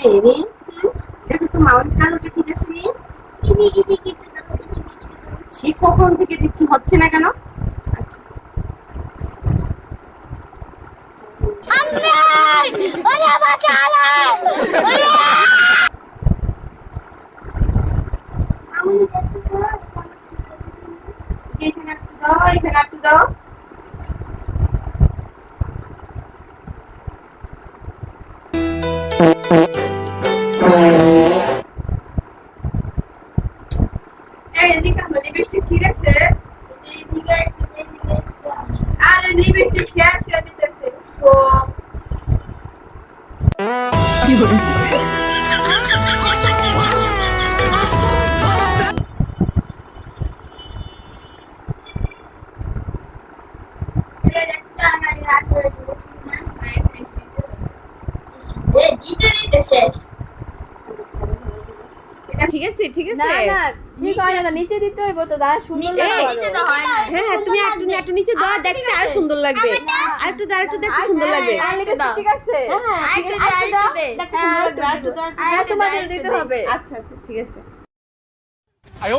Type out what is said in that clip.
এই রে দেখো তো মাউন্ট কালোটা ঠিক আছে দাও সে কখন থেকে দিচ্ছি হচ্ছে না কেন আচ্ছা এখানে একটু দাও এখানে একটু দাও এদিকে আমার লিপস্টিক ঠিক আছে? এদিকে এদিকে আরে লিপস্টিক শেষ হয়ে যেতেছে সব এর একটা আমার হ্যাঁ, ঠিক আছে ঠিক আছে। না না ঠিক হয় না নিচে দিতে হইব তো দাঁড়া সুন্দর লাগবে। নিচে তো হয় না। হ্যাঁ হ্যাঁ তুমি একটু একটু নিচে দাও আচ্ছা, দেখতে আর সুন্দর লাগবে। আর একটু দাও একটু দেখতে আচ্ছা, সুন্দর হ্যাঁ, লাগবে। হ্যাঁ, ঠিক আছে। হ্যাঁ ঠিক আছে আর দাও দেখতে সুন্দর লাগবে। আর তোমাদের দিতে হবে। আচ্ছা আচ্ছা ঠিক আছে। আয়